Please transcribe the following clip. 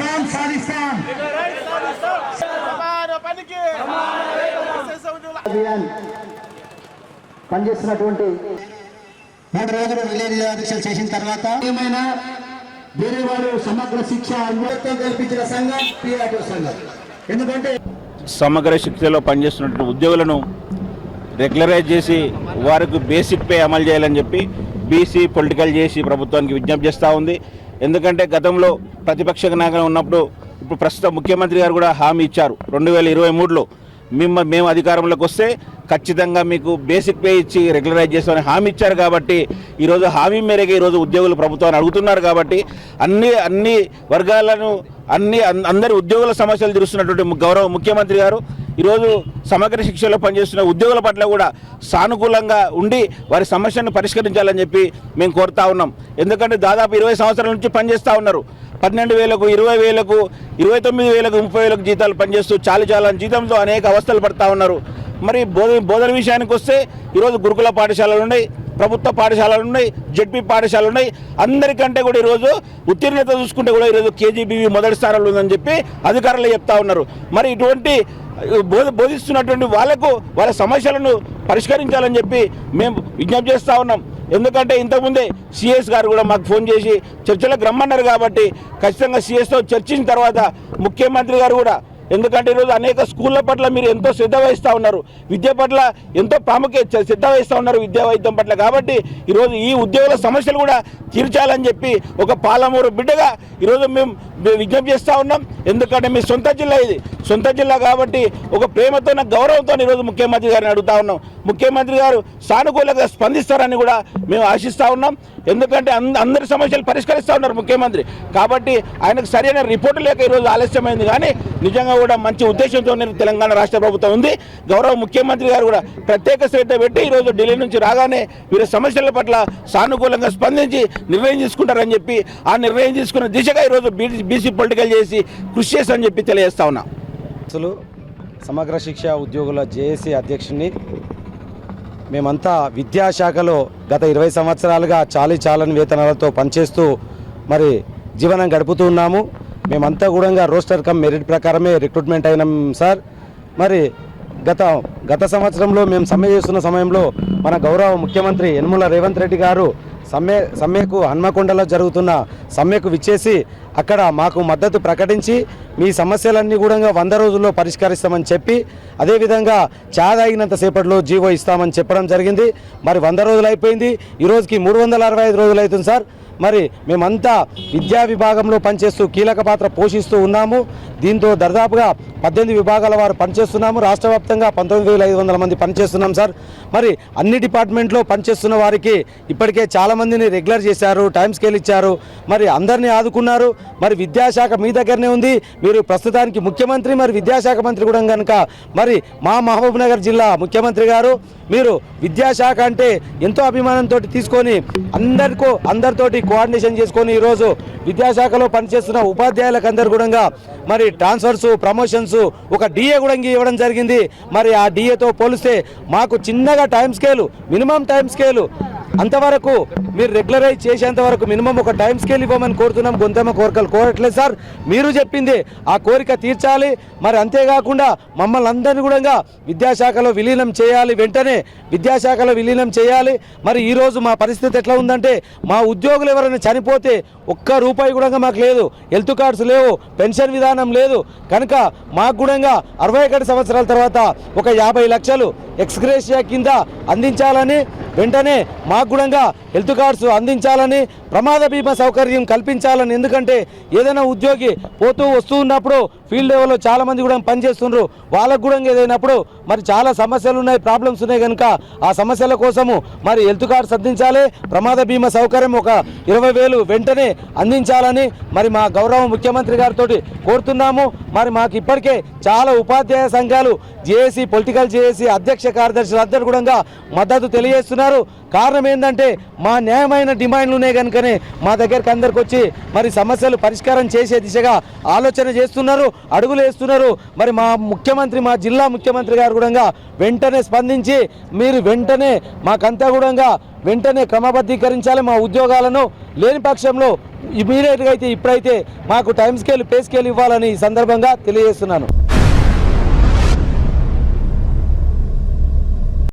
సాధిస్తాం సాధిస్తాం. పనిచేస్తున్నటువంటి మూడు రోజులు రిలే నిరాదీక్షలు చేసిన తర్వాత ఏమైనా వేరే వారు సమగ్ర శిక్ష అన్వయత్వం కల్పించిన సంఘం పిఆర్టీ సంఘం. ఎందుకంటే సమగ్ర శిక్షలో పనిచేస్తున్నటువంటి ఉద్యోగులను రెగ్యులరైజ్ చేసి వారికి బేసిక్ పే అమలు చేయాలని చెప్పి బీసీ పొలిటికల్ చేసి ప్రభుత్వానికి విజ్ఞప్తి చేస్తూ ఉంది. ఎందుకంటే గతంలో ప్రతిపక్ష నాయకులు ఉన్నప్పుడు ఇప్పుడు ప్రస్తుత ముఖ్యమంత్రి గారు కూడా హామీ ఇచ్చారు. రెండు వేల ఇరవై మూడులో మిమ్మ మేము అధికారంలోకి వస్తే ఖచ్చితంగా మీకు బేసిక్ పే ఇచ్చి రెగ్యులరైజ్ చేస్తామని హామీ ఇచ్చారు కాబట్టి ఈరోజు హామీ మేరకు ఈరోజు ఉద్యోగులు ప్రభుత్వాన్ని అడుగుతున్నారు కాబట్టి అన్ని అన్ని వర్గాలను అన్ని అందరి ఉద్యోగుల సమస్యలు తీరుస్తున్నటువంటి గౌరవ ముఖ్యమంత్రి గారు ఈరోజు సమగ్ర శిక్షలో పనిచేస్తున్న ఉద్యోగుల పట్ల కూడా సానుకూలంగా ఉండి వారి సమస్యను పరిష్కరించాలని చెప్పి మేము కోరుతా ఉన్నాం. ఎందుకంటే దాదాపు ఇరవై సంవత్సరాల నుంచి పనిచేస్తూ ఉన్నారు. పన్నెండు వేలకు ఇరవై వేలకు ఇరవై తొమ్మిది వేలకు ముప్పై వేలకు జీతాలు పనిచేస్తూ చాలు చాలా జీతంతో అనేక అవస్థలు పడతా ఉన్నారు. మరి బోధ బోధన విషయానికి వస్తే ఈరోజు గురుకుల పాఠశాలలు ఉన్నాయి ప్రభుత్వ పాఠశాలలు ఉన్నాయి జడ్పీ పాఠశాలలు ఉన్నాయి. అందరికంటే కూడా ఈరోజు ఉత్తీర్ణత చూసుకుంటే కూడా ఈరోజు కేజీబీవీ మొదటి స్థానంలో ఉందని చెప్పి అధికారులు చెప్తా ఉన్నారు. మరి ఇటువంటి బోధ బోధిస్తున్నటువంటి వాళ్ళకు వాళ్ళ సమస్యలను పరిష్కరించాలని చెప్పి మేము విజ్ఞప్తి చేస్తూ ఉన్నాం. ఎందుకంటే ఇంతకుముందే సిఎస్ గారు కూడా మాకు ఫోన్ చేసి చర్చలకు రమ్మన్నారు కాబట్టి ఖచ్చితంగా సిఎస్తో చర్చించిన తర్వాత ముఖ్యమంత్రి గారు కూడా ఎందుకంటే ఈరోజు అనేక స్కూళ్ళ పట్ల మీరు ఎంతో శ్రద్ధ వహిస్తూ ఉన్నారు. విద్య పట్ల ఎంతో ప్రాముఖ్యత శ్రద్ధ వహిస్తూ ఉన్నారు విద్యా వైద్యం పట్ల. కాబట్టి ఈరోజు ఈ ఉద్యోగుల సమస్యలు కూడా తీర్చాలని చెప్పి ఒక పాలమూరు బిడ్డగా ఈరోజు మేము విజ్ఞప్తి చేస్తూ ఉన్నాం. ఎందుకంటే మీ సొంత జిల్లా ఇది. సొంత జిల్లా కాబట్టి ఒక ప్రేమతో గౌరవంతో ఈరోజు ముఖ్యమంత్రి గారిని అడుగుతా ఉన్నాం. ముఖ్యమంత్రి గారు సానుకూలంగా స్పందిస్తారని కూడా మేము ఆశిస్తూ ఉన్నాం. ఎందుకంటే అంద అందరి సమస్యలు పరిష్కరిస్తూ ఉన్నారు ముఖ్యమంత్రి. కాబట్టి ఆయనకు సరైన రిపోర్టు లేక ఈరోజు ఆలస్యమైంది. కానీ నిజంగా కూడా మంచి ఉద్దేశంతో తెలంగాణ రాష్ట్ర ప్రభుత్వం ఉంది. గౌరవ ముఖ్యమంత్రి గారు కూడా ప్రత్యేక శ్రద్ధ పెట్టి ఈరోజు ఢిల్లీ నుంచి రాగానే వీరి సమస్యల పట్ల సానుకూలంగా స్పందించి నిర్ణయం తీసుకుంటారని చెప్పి ఆ నిర్ణయం తీసుకున్న దిశగా ఈరోజు బీసీ బీసీ పొలిటికల్ చేసి కృషి చేస్తామని చెప్పి తెలియజేస్తా ఉన్నా. అసలు సమగ్ర శిక్ష ఉద్యోగుల జేఏసీ అధ్యక్షుడిని మేమంతా విద్యాశాఖలో గత ఇరవై సంవత్సరాలుగా చాలీ చాలని వేతనాలతో పనిచేస్తూ మరి జీవనం గడుపుతూ ఉన్నాము. మేమంతా కూడా రోస్టర్ కమ్ మెరిట్ ప్రకారమే రిక్రూట్మెంట్ అయినాం సార్. మరి గత గత సంవత్సరంలో మేము సమ్మె చేస్తున్న సమయంలో మన గౌరవ ముఖ్యమంత్రి యనుమల రేవంత్ రెడ్డి గారు సమ్మె సమ్మెకు హన్మకొండలో జరుగుతున్న సమ్మెకు విచ్చేసి అక్కడ మాకు మద్దతు ప్రకటించి మీ సమస్యలన్నీ కూడా వంద రోజుల్లో పరిష్కరిస్తామని చెప్పి అదేవిధంగా చా తాగినంత సేపట్లో జీవో ఇస్తామని చెప్పడం జరిగింది. మరి వంద రోజులు అయిపోయింది. ఈ రోజుకి మూడు వందల అరవై ఐదు రోజులు అవుతుంది సార్. మరి మేమంతా విద్యా విభాగంలో పనిచేస్తూ కీలక పాత్ర పోషిస్తూ ఉన్నాము. దీంతో దర్దాపుగా పద్దెనిమిది విభాగాల వారు పనిచేస్తున్నాము. రాష్ట్ర వ్యాప్తంగా పంతొమ్మిది వేల ఐదు వందల మంది పనిచేస్తున్నాం సార్. మరి అన్ని డిపార్ట్మెంట్లో పనిచేస్తున్న వారికి ఇప్పటికే చాలామందిని రెగ్యులర్ చేశారు టైం స్కేల్ ఇచ్చారు. మరి అందరినీ ఆదుకున్నారు. మరి విద్యాశాఖ మీ దగ్గరనే ఉంది. మీరు ప్రస్తుతానికి ముఖ్యమంత్రి మరి విద్యాశాఖ మంత్రి కూడా కనుక మరి మా మహబూబ్నగర్ జిల్లా ముఖ్యమంత్రి గారు మీరు విద్యాశాఖ అంటే ఎంతో అభిమానంతో తీసుకొని అందరికో అందరితోటి కోఆర్డినేషన్ చేసుకొని ఈరోజు విద్యాశాఖలో పనిచేస్తున్న ఉపాధ్యాయులకు అందరు కూడా మరి ట్రాన్స్ఫర్స్ ప్రమోషన్స్ ఒక డిఏ కూడా ఇవ్వడం జరిగింది. మరి ఆ డిఏతో పోలిస్తే మాకు చిన్నగా time scale minimum time scale అంతవరకు మీరు రెగ్యులరైజ్ చేసేంత వరకు మినిమం ఒక టైం స్కేల్ ఇవ్వమని కోరుతున్నాం. గొంతమ్మ కోరికలు కోరట్లేదు సార్. మీరు చెప్పింది ఆ కోరిక తీర్చాలి. మరి అంతేకాకుండా మమ్మల్ని అందరినీ కూడా విద్యాశాఖలో విలీనం చేయాలి. వెంటనే విద్యాశాఖలో విలీనం చేయాలి. మరి ఈరోజు మా పరిస్థితి ఎట్లా ఉందంటే మా ఉద్యోగులు ఎవరైనా చనిపోతే ఒక్క రూపాయి కూడా మాకు లేదు. హెల్త్ కార్డ్స్ లేవు పెన్షన్ విధానం లేదు. కనుక మాకు కూడా అరవై ఒకటి సంవత్సరాల తర్వాత ఒక యాభై లక్షలు ఎక్స్గ్రేషియా కింద అందించాలని వెంటనే మాకు కూడా హెల్త్ కార్డ్స్ అందించాలని ప్రమాద బీమా సౌకర్యం కల్పించాలని ఎందుకంటే ఏదైనా ఉద్యోగి పోతూ వస్తూ ఉన్నప్పుడు ఫీల్డ్ లెవెల్లో చాలా మంది కూడా పనిచేస్తున్నారు వాళ్ళకు కూడా ఏదైనప్పుడు మరి చాలా సమస్యలు ఉన్నాయి ప్రాబ్లమ్స్ ఉన్నాయి కనుక ఆ సమస్యల కోసము మరి హెల్త్ కార్డ్స్ అందించాలి. ప్రమాద బీమా సౌకర్యం ఒక ఇరవై వేలు వెంటనే అందించాలని మరి మా గౌరవ ముఖ్యమంత్రి గారితో కోరుతున్నాము. మరి మాకు ఇప్పటికే చాలా ఉపాధ్యాయ సంఘాలు జేఏసీ పొలిటికల్ జేఏసీ అధ్యక్ష కార్యదర్శులు అందరూ కూడా మద్దతు తెలియజేస్తున్నారు. కారణం ఏంటంటే మా న్యాయమైన డిమాండ్లు ఉన్నాయి కనుకనే మా దగ్గరికి అందరికి వచ్చి మరి సమస్యలు పరిష్కారం చేసే దిశగా ఆలోచన చేస్తున్నారు అడుగులు వేస్తున్నారు. మరి మా ముఖ్యమంత్రి మా జిల్లా ముఖ్యమంత్రి గారు కూడా వెంటనే స్పందించి మీరు వెంటనే మాకంతా కూడా వెంటనే క్రమబద్ధీకరించాలి మా ఉద్యోగాలను. లేని పక్షంలో ఇమీడియట్గా అయితే ఇప్పుడైతే మాకు టైం స్కేల్ పే స్కేల్ ఇవ్వాలని ఈ సందర్భంగా తెలియజేస్తున్నాను.